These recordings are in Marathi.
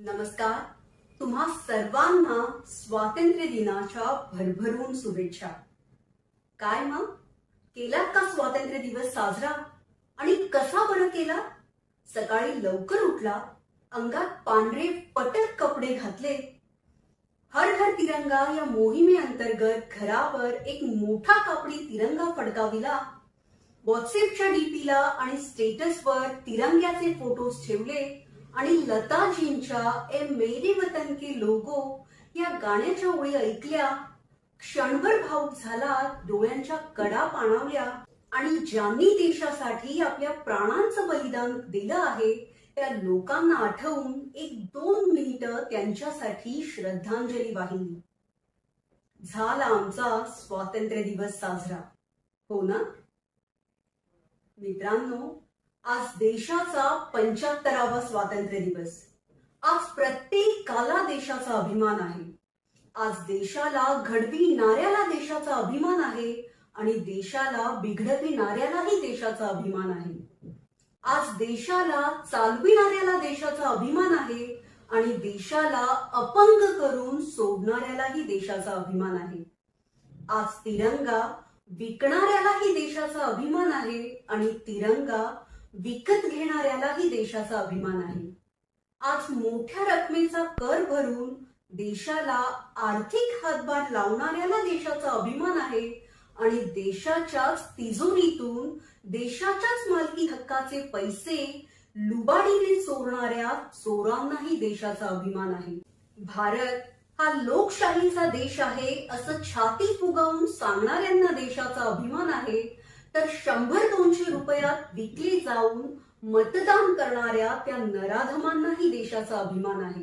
नमस्कार. तुम्हा सर्वांना स्वातंत्र्य दिनाच्या भरभरून शुभेच्छा. काय मग? केलात का स्वातंत्र्य दिवस साजरा? आणि कसा बरं केला? सकाळी लवकर उठला अंगात पांढरे पटक कपडे घातले. हर हर तिरंगा या मोहिमेअंतर्गत घरावर एक मोठा कापडी तिरंगा फडकाविला. व्हॉट्सअपच्या डीपीला आणि स्टेटसवर तिरंग्याचे फोटोज ठेवले. आणि लताजींच्या ए मेरी वतन के लोगो या गाण्याच्या ओळी ऐकल्या क्षणभर भाऊक झाला डोळ्यांच्या कडा पाणावल्या आणि ज्यांनी देशासाठी आपल्या प्राणांचं बलिदान दिलं आहे त्या लोकांना आठवून एक दोन मिनिटं त्यांच्यासाठी श्रद्धांजली वाहिली. झाला आमचा स्वातंत्र्य दिवस साजरा. हो ना? मित्रांनो आज देशाचा पंच्याहत्तरावा स्वातंत्र्य दिवस. आज प्रत्येकाला देशाचा अभिमान आहे. आज देशाला घडविणाऱ्याला देशाचा अभिमान आहे आणि देशाला बिघडविणाऱ्यालाही देशाचा अभिमान आहे. आज देशाला चालविणाऱ्याला देशाचा अभिमान आहे आणि देशाला अपंग करून सोडणाऱ्यालाही देशाचा अभिमान आहे. आज तिरंगा विकणाऱ्यालाही देशाचा अभिमान आहे आणि तिरंगा विकत घेणाऱ्यालाही देशाचा अभिमान आहे. आज मोठ्या रकमेचा कर भरून देशाला आर्थिक हातभार लावणाऱ्याला देशाचा अभिमान आहे आणि देशाच्याच तिजोरीतून देशाच्याच मालकी हक्काचे पैसे लुबाडीने चोरणाऱ्या चोरांनाही देशाचा अभिमान आहे. भारत हा लोकशाहीचा देश आहे असं छाती फुगावून सांगणाऱ्यांना देशाचा अभिमान आहे. तर शंभर दोनशे रुपयात विकले जाऊन मतदान करणाऱ्या त्या नराधमांनाही देशाचा अभिमान आहे.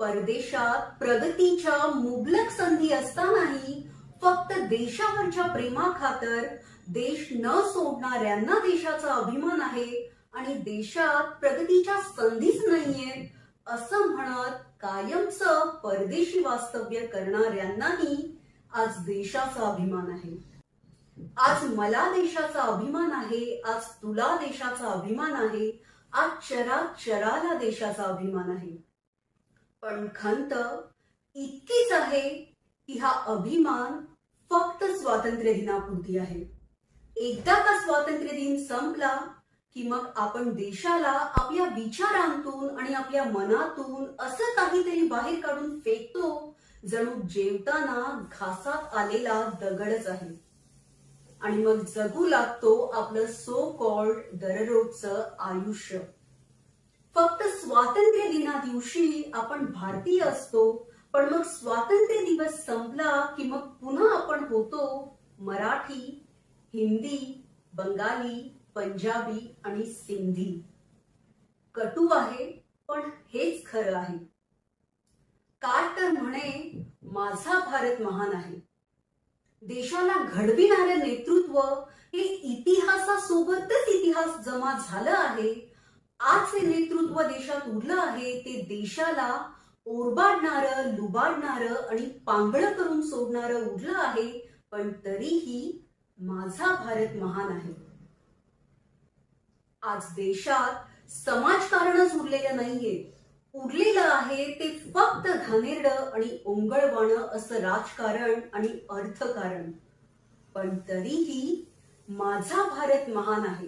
परदेशात प्रगतीच्या मुबलक संधी असतानाही फक्त देशावरच्या प्रेमाखातर देश न सोडणाऱ्यांना देशाचा अभिमान आहे आणि देशात प्रगतीच्या संधीच नाहीये असं म्हणत कायमचं परदेशी वास्तव्य करणाऱ्यांनाही आज देशाचा अभिमान आहे. आज मला देशाचा अभिमान आहे आज तुला देशाचा अभिमान आहे आज चरा चराला देशाचा अभिमान आहे. पण खंत इतकीच आहे की हा अभिमान फक्त स्वातंत्र्य दिनापुरती आहे. एकदा का स्वातंत्र्य दिन संपला की मग आपण देशाला आपल्या विचारांतून आणि आपल्या मनातून असं काहीतरी बाहेर काढून फेकतो जणू जेवताना घासात आलेला दगडच आहे. आणि मग जगू लागतो आपलं सो कॉल्ड दररोजचं आयुष्य. फक्त स्वातंत्र्य दिना दिवशी आपण भारतीय असतो पण मग स्वातंत्र्य दिवस संपला की मग पुन्हा आपण होतो मराठी हिंदी बंगाली पंजाबी आणि सिंधी. कटू आहे पण हेच खरं आहे. काय तर म्हणे माझा भारत महान आहे. देशाला घडविणारं नेतृत्व हे इतिहासासोबतच इतिहास जमा झालं आहे. आज हे नेतृत्व देशात उरलं आहे ते देशाला ओरबाडणारं लुबाडणारं आणि पांगळं करून सोडणारं उरलं आहे. पण तरीही माझा भारत महान आहे. आज देशात समाजकारणच उरलेलं नाहीये. उरलेलं आहे ते फक्त घाणेरडं आणि ओंगळवाणं असं राजकारण आणि अर्थकारण. पण तरीही माझा भारत महान आहे.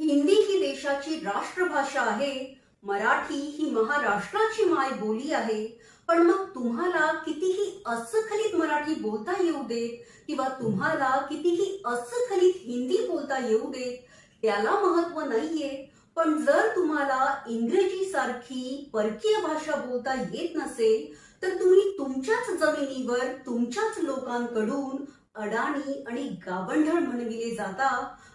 हिंदी ही देशाची राष्ट्रभाषा आहे मराठी ही महाराष्ट्राची माय बोली आहे. पण मग तुम्हाला कितीही अस्खलित मराठी बोलता येऊ देत किंवा तुम्हाला कितीही अस्खलित हिंदी बोलता येऊ देत त्याला महत्त्व नाहीये. पण जर तुम्हाला इंग्रजी सारखी परकीय भाषा बोलता येत नसेल तर तुम्ही तुमच्याच जमिनीवर तुमच्याच लोकांकडून अडाणी आणि गावंढळ म्हणविले जाता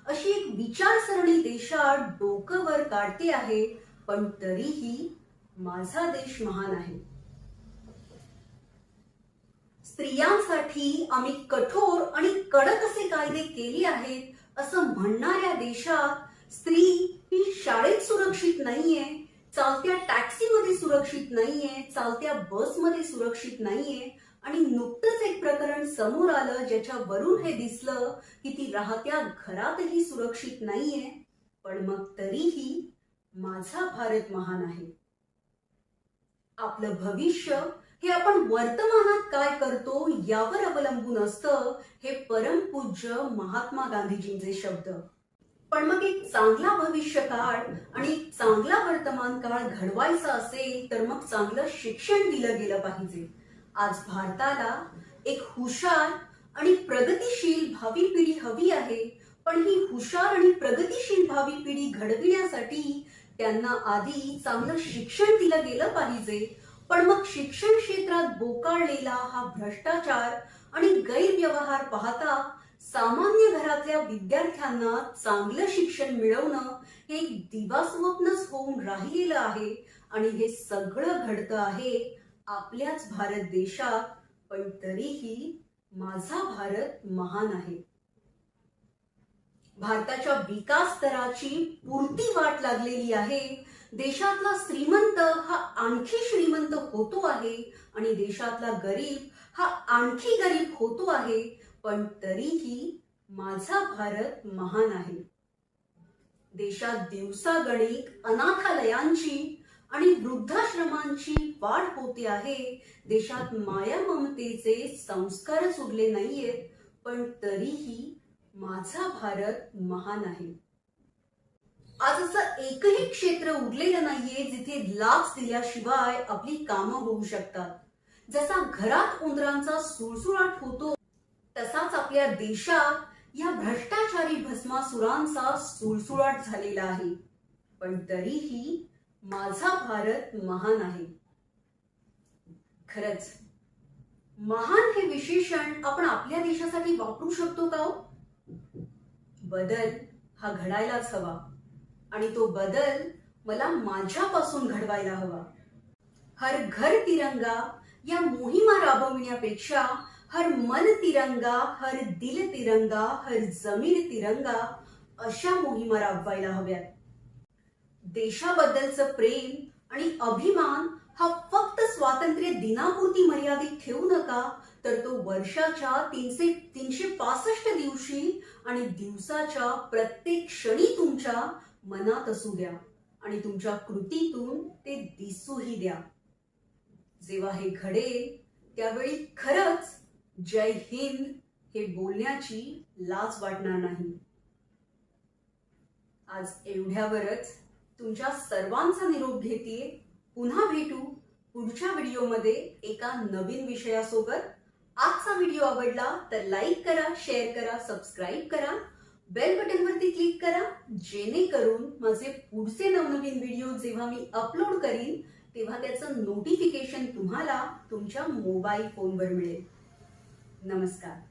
अशी एक विचारसरणी देशात डोकं वर काढते आहे पण तरीही माझा देश महान आहे. स्त्रियांसाठी आम्ही कठोर आणि कडक असे कायदे केले आहेत असं म्हणणाऱ्या देशात स्त्री ही शाळेत सुरक्षित नाहीये चालत्या टॅक्सीमध्ये सुरक्षित नाहीये चालत्या बसमध्ये सुरक्षित नाहीये आणि नुकतंच एक प्रकरण समोर आलं ज्याच्यावरून हे दिसलं की ती राहत्या घरातही सुरक्षित नाहीये पण मग तरीही माझा भारत महान आहे. आपलं भविष्य हे आपण वर्तमानात काय करतो यावर अवलंबून असतं हे परमपूज्य महात्मा गांधीजींचे शब्द. पण मग एक चांगला भविष्य काळ आणि चांगला वर्तमान काळ घडवायचा असेल तर मग चांगलं शिक्षण दिलं गेलं पाहिजे. आज भारताला एक हुशार आणि प्रगतीशील भावी पिढी हवी आहे पण ही हुशार आणि प्रगतीशील भावी पिढी घडविण्यासाठी त्यांना आधी चांगलं शिक्षण दिलं गेलं पाहिजे. पण मग शिक्षण क्षेत्रात बोकाळलेला हा भ्रष्टाचार आणि गैरव्यवहार पाहता सामान्य घरातल्या विद्यार्थ्यांना चांगलं शिक्षण मिळवणं हे एक दिवास्वप्नच होऊन राहिलेलं आहे आणि हे सगळं घडतं आहे आपल्याच भारत देशात. पण तरीही माझा भारत महान आहे. भारताच्या विकास दराची पुरती वाट लागलेली आहे. देशातला श्रीमंत हा आणखी श्रीमंत होतो आहे आणि देशातला गरीब हा आणखी गरीब होतो आहे. पण तरीही माझा भारत महान आहे. देशात दिवसागणिक अनाथालयांची आणि वृद्धाश्रमांची वाढ होते आहे. देशात माया ममतेचे संस्कारच उरले नाहीयेत पण तरीही माझा भारत महान आहे. आज असं एकही क्षेत्र उरलेलं नाहीये जिथे लाच दिल्याशिवाय आपली कामं होऊ शकतात. जसा घरात उंदरांचा सुळसुळाट होतो तसाच आपल्या देशात या भ्रष्टाचारी भस्मासुरांचा सुळसुळाट झालेला आहे. पण तरीही माझा भारत महान आहे. खरंच महान हे विशेषण आपण आपल्या देशासाठी वापरू शकतो का हो? बदल हा घडायलाच हवा. आणि तो बदल मला माझ्यापासून घडवायला हवा. हर घर तिरंगा या मोहिमा राबविण्यापेक्षा हर मन तिरंगा हर दिल तिरंगा हर जमीन तिरंगा अशा मोहिमा राबवायला हव्यात. देशाबद्दलचं प्रेम आणि अभिमान हा फक्त स्वातंत्र्य दिनापुरती मर्यादित ठेवू नका तर तो वर्षाच्या तीनशे तीनशे पासष्ट दिवशी आणि दिवसाच्या प्रत्येक क्षणी तुमच्या मनात असू द्या आणि तुमच्या कृतीतून ते दिसूही द्या. जेव्हा हे घडेल त्यावेळी खरंच जय हिंद हे बोलण्याची लाज वाटणार नाही. आज एवढ्यावरच तुमच्या सर्वांचा निरोप घेते पुन्हा भेटू पुढच्या व्हिडिओमध्ये एका नवीन विषयासोबत. आजचा व्हिडिओ आवडला तर लाईक करा शेअर करा सबस्क्राईब करा. बेल बटनवरती क्लिक करा जेणेकरून माझे पुढचे नवनवीन व्हिडिओ जेव्हा मी अपलोड करीन तेव्हा त्याचं नोटिफिकेशन तुम्हाला तुमच्या मोबाईल फोनवर मिळेल. नमस्कार.